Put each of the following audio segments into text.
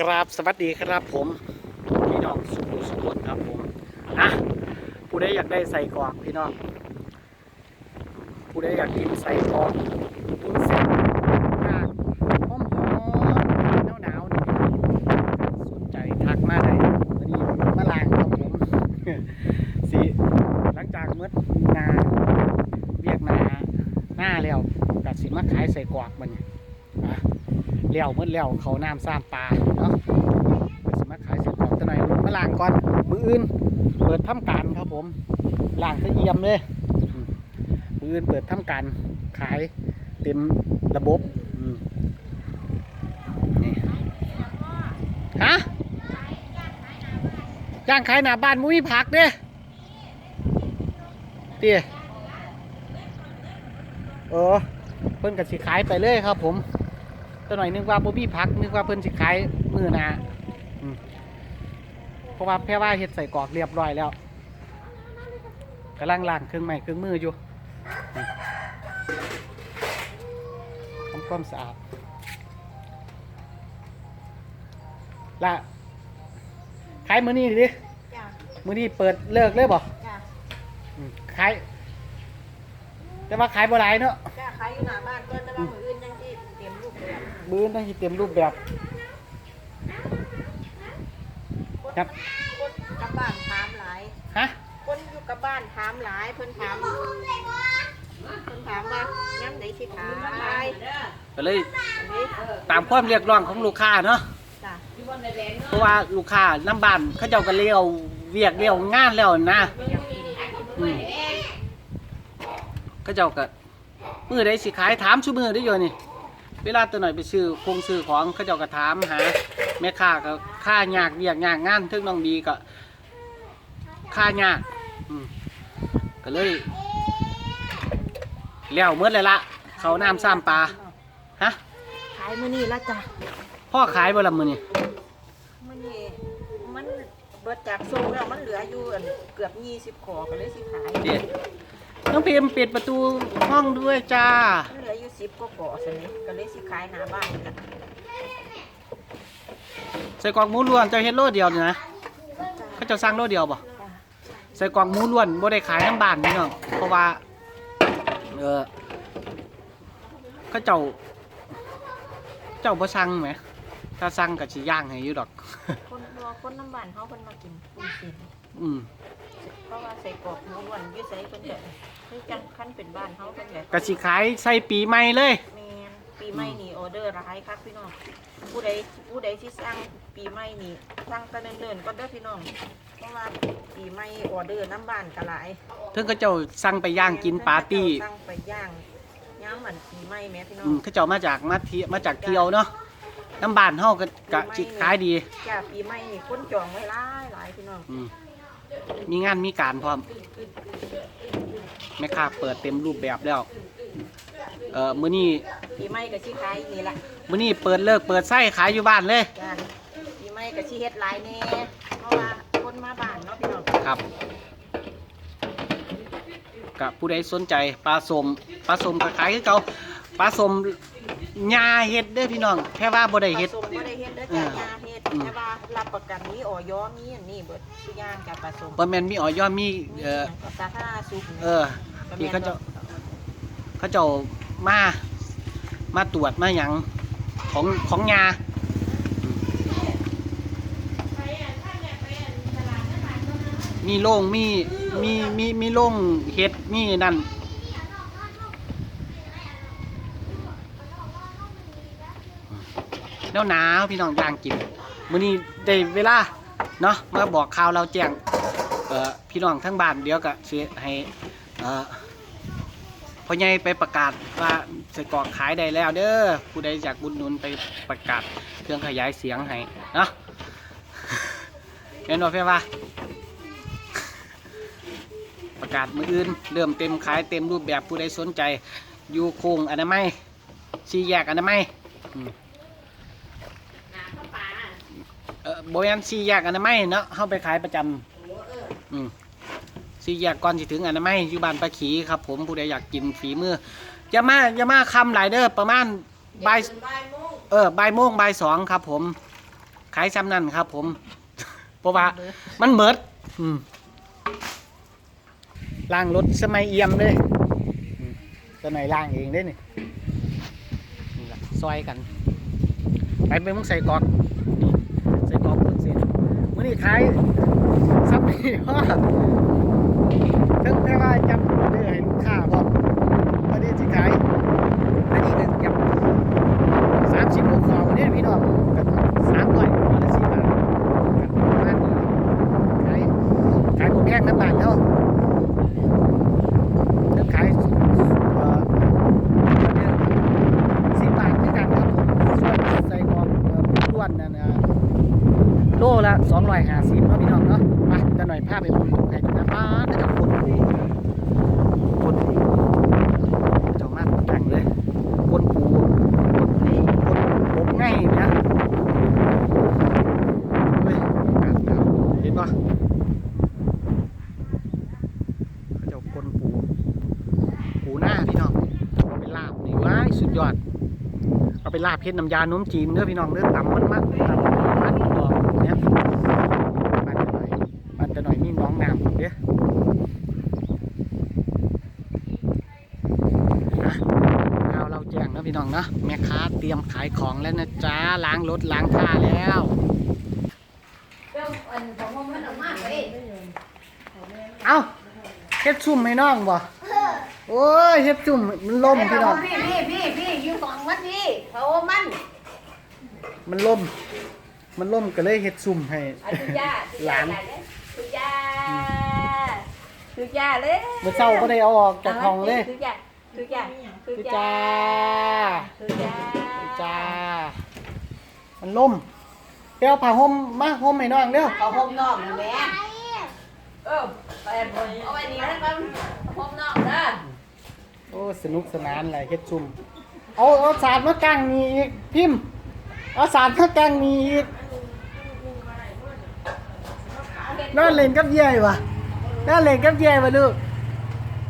กราบสวัสดีครับผมพี่น้องสุขุสุขนครับผมอะผู้ใดอยากได้ใส่กรอกพี่น้องผู้ใดอยากกินใส่กรอกกินเส้นย่าหอมหอมหนาวหนาวนี่สนใจทักมาได้วันนี้มาลางครับผมสิหลังจากเมืดนาเรียกนาหน้าแล้วกัดสิมาขายใส่กรอกมัน เลี้ยวเมืดเลี้ยวเขาน้ำซ้ำปลาเนาะเดี๋ยวสมาขายเสร็จก่อนจะหน่อยมาล้างก่อนมืออื่น เปิดทำการครับผมล้างซะเอี่ยมเลยมืออื่นเปิดทำการขายเต็มระบบนี่ฮะย่างขายหน้าบ้านมุ้ยผักเด้เตี้ยเออเพิ่นกับสิขายไปเลยครับผม ตัวหน่อยนึกว่าบ่มีพักนึกว่าเพิ่นสิขายมือหนาอืมเพราะว่าแพ่ว่าเฮ็ดใส่กรอกเรียบร้อยแล้วกำลังล้างเครื่องไม้เครื่องมืออยู่นี่ทำความสะอาดละขายมื้อนี้ดิจ้ะมื้อนี้เปิดเลิกเลยบ่จ้ะอืมขายแต่ว่าขายบ่หลายเนาะจ้ะขายอยู่หน้าบ้านก็จะว่ามืออื่นยังที่เตรียมลู กเลยมื้อนี้สิเต็มรูปแบบครับคนกับบ้านถามหลายฮะคนอยู่กับบ้านถามหลายเพิ่นถามเพิ่นถามว่าย้ำไหนสิขายก็เลยอันนี้ตามความเรียกร้องของลูกค้าเนาะจ้ะเพราะว่าลูกค้าน้ำบ้านเขาเจ้าก็เลี้ยวเวียกเลี้ยวงานแล้วนะอยากกินอืมเขาเจ้าก็มือได้สิขายถามชุมือได้อยู่นี่ เวลาตัวหน่อยไปซื้อคงซื้อของเขาเจ้าก็ถามหาแม่ค้าก็ค่ายากเวียกยากงานทึงน้องดีก็ค่ายากอืมก็เลยเลี้ยวเมื่อเลยละเขาน้ำซ้ำปลาฮะขายมื้อนี้ละจ้ะพ่อขายบ่ละมือนี่มื้อนี้มันเบิดจากส่งแล้วมันเหลืออยู่อันเกือบ20ขอก็เลยสิขายเด็ด น้องพิมปิดประตูห้องด้วยจ้ามันเหลืออยู่10กว่าขอซั่นนี่ก็เลยสิขายหน้าบ้านนี่ล่ะใส่กล่องหมูล้วนเจะเฮ็ดโลเดียวนี่นะจ้ะเขาเจะสร้างโลเดียวบ่จ้ะใส่กล่องหมูล้วนบ่ได้ขายน้ำบ้านนี่น้องเพราะว่าเออเขาเจ้า เจ้าบ่สั่งไหม ถ้าสั่งก็สิย่างให้อยู่ดอก คนรอ คนน้ำบ้านเขาเพิ่นมากินปุ้นสินอืมเพราะว่าใส่กรอกหมูอ้วนอยืดใส่เพิ่นแบบคือจังคันเป็นบ้านเขาเพิ่นแบบก็สิขายใส่ปีใหม่เลย แมนปีใหม่นี่ออเดอร์ร้ายครับพี่น้องผู้ใดผู้ใดที่สร้างปีใหม่นี่สร้างแตะเนิ่นๆก็เด้อพี่น้องเพราะว่าปีใหม่ออเดอร์น้ำบ้านก็หลายถึงเขาเจ้าสั่งไปย่างกินปาร์ตี้สร้างไปย่างย้ำเหมือนปีใหม่แม่พี่น้ออืงมเขาเจ้ามาจากมาเที่ยวมาจากเที่ยวเนาะ น้ำบ้านเฮาก็ก็สิขายดี จ้าปีใหม่นี่คนจองไว้หลายหลายพี่น้องอืมมีงานมีการพร้อมแม่ค้าเปิดเต็มรูปแบบแล้ว เอ่อมื้อนี้ปีใหม่ก็สิขายนี่ล่ะมื้อนี้เปิดเลิกเปิดไส้ขายอยู่บ้านเลย จ้าปีใหม่ก็สิเฮ็ดหลายแน่เพราะว่าคนมาบ้านเนาะพี่น้องครับกับผู้ใดสนใจปลาสมปลาสมก็ขายคือเก่าปลาสม ยาเฮ็ดเด้อพี่น้องแค่ว่าบ่ได้เฮ็ด ผสมบ่ได้เฮ็ดเด้อจ้ายาเฮ็ดแต่ว่ารับประกันมีออยมีอันนี้เบิดทุกอย่างกับผสมบ่แม่นมีออยอมีเอ่อสาธารณสุขเออ ที่เขาเจ้าเขาเจ้ามา มาตรวจมาหยังของของยามีโล่งมีมีมีมีโล่งเฮ็ดมีนั่น แล้วหนาวพี่น้องย่างกินมื้อนี้ได้เวลาเนาะมาบอกข่าวเราแจ้งเอ่อพี่น้องทั้งบ้านเดี๋ยวก็สิให้เอ่อพ่อใหญ่ไปประกาศว่าใส่กรอกขายได้แล้ว เด้อผู้ใดอยากบุญนุนไปประกาศเครื่องขยายเสียงให้เนาะเห็นว่าเพื่อว่าประกาศมืออื่น เริ่มเต็มขายเต็มรูปแบบผู้ใดสนใจ อยู่โคงอนามัยซีแยกอนามัยอืมเออ โบยันซีแยกอนามัยเนาะเข้าไปขายประจำอืมซีแยกก่อนสิถึงอนามัยอยู่บ้านปลาขีครับผมผู้ใดอยากกินฝีมืออย่ามาอย่ามาคำหลายเด้อประมาณบ่ายบ่ายโมงเออบ่ายโมงบ่ายสองครับผม ขายซ้ำนั่นครับ ผมเพราะว่ามันเหมิดอืมล้างรถสมัยเอี่ยมเลยอืมสมัยล้างเองเด้นี่นี่ล่ะซอยกัน ไปไปมึงใส่กรอกนี่ใส่กรอกเพิ่งเสร็จ มื้อนี้ขายซับนี่พ่อถึงแม้ว่าจำออเดอร์ให้ลูกค้าบอกวันนี้ที่ขายอันนี้ก็ยับสามสิบลูกขอวันนี้พี่น้องกันสามร้อยวันละสี่บาทกันประมาณนี้ขายขายผมแพงน้ำบาทแล้วเริ่มขายเอ่อสิบบาทคือกันครับผมส่วนใส่กรอกเอ่อล้วนนั่นนะ โลละสองร้อยห้าสิบเนาะพี่น้องเนาะมาจะหน่อยภาพไปบนถุงไข่ถุงน้ำปลานะครับคนปูคนปูเจ้ามากแต่งเลยคนปูคนปูคนผมง่ายนะเฮ้ยการเก่าเห็นปะเจ้าคนปูปูหน้าพี่น้องเอาไปลาบนี่ว้ายสุดยอดเอาไปลาบเพชรน้ำยาโน้มจีนเด้อพี่น้องเด้อตำมันมากตำมัน อกเนี่ยมันจะหน่อยมันจะหน่อยมีน้องน้ำเด้ออะเอาเราแจ้งนะพี่น้องนะแม่ค้าเตรียมขายของแล้วนะจ๊ะล้างรถล้างท่าแล้วเจ้าอันของมันออกมาเว้ยเอาเฮ็ดซุ่มให้น้องบ่โอ้ยเฮ็ดซุ่มมันล่มพี่น้องพี่พี่พี่พี่อยู่ของมันพี่เขามัน มันล่ม มันล่มก็เลยเฮ็ดซุ่มให้อาทุยาหลานทุยาทุยาเลยเมื่อเช้าก็ได้เอาออกจากห้องเลยทุยาทุยาทุคือจ้าจ้าทุยาจ้า มันล่มไปเอาผ้าห่มมาห่มให้น้องเด้อเอาห้องนอกนะแม่เออไปเอาไว้นี่ให้มันห้องนอกนะโอ้สนุกสนานเลยเฮ็ดซุ่มเอาเอาสาดมากางนี่อีกพิมพ์เอาสาดมากางนี่อีก นอนเล่นกับยายวะนอนเล่นกับยายวะลูก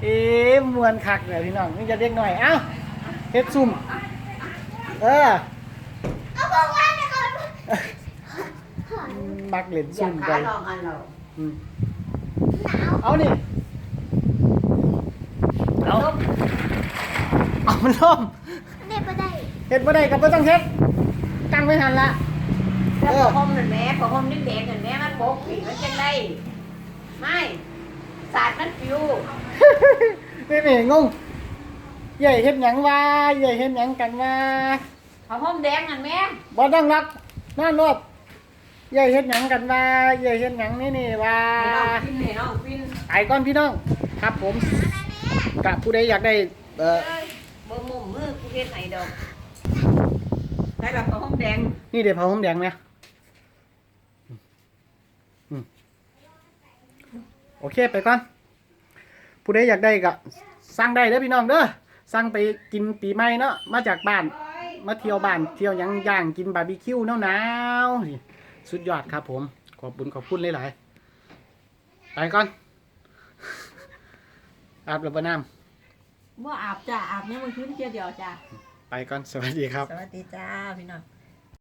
เอ๊ะมวนคักเลยพี่น้องนี่จะเด็กหน่อย เอ้าเฮ็ดซุ่ม เออมักเล่นอซุ่ยากมไปขาลองอันเราอืมเอานี่ เอา เอามันล่มเด็กบ่ได้เฮ็ดบ่ได้ก็บ่ต้องเฮ็ดตั้งไว้หันละ แล้วผ้าห่มนั่นแม่ผ้าห่มนี่เด็กนั่นแม่มันโป๊กผีมันจังไดไม่สาดมันฟิวนี่นี่งงใหญ่เฮ็ดหยังวะใหญ่เฮ็ดหยังกันวะผ้าห่มแดงนั่นแม่บ่ต้องรักนั่นรถใหญ่เฮ็ดหยังกันวะใหญ่เฮ็ดหยังนี่นี่วะให้น้องฟินให้น้องฟินไปก่อนพี่น้องครับผมกะผู้ใดอยากได้เอ่อบ่มุมมือกูเฮ็ดให้ดอกได้แบบผ้าห่มแดงนี่เดี๋ยวพาผมแดงไหมอืม โอเคไปก่อน ผู้ใดอยากได้ก็สั่งได้เด้อพี่น้องเด้อสั่งไปกินปีใหม่เนาะมาจากบ้าน มาเที่ยวบ้านเที่ยวหยังย่างกินบาร์บีคิวหนาวๆนี่สุดยอดครับผม ขอบคุณขอบคุณหลายๆไปก่อน อาบระบน้ว่าอาบจ้าอาบเนี่ยมันขึ้นเทียวเดียวจ้าำไปก่อนสวัสดีครับ สวัสดีจ้าพี่น้อง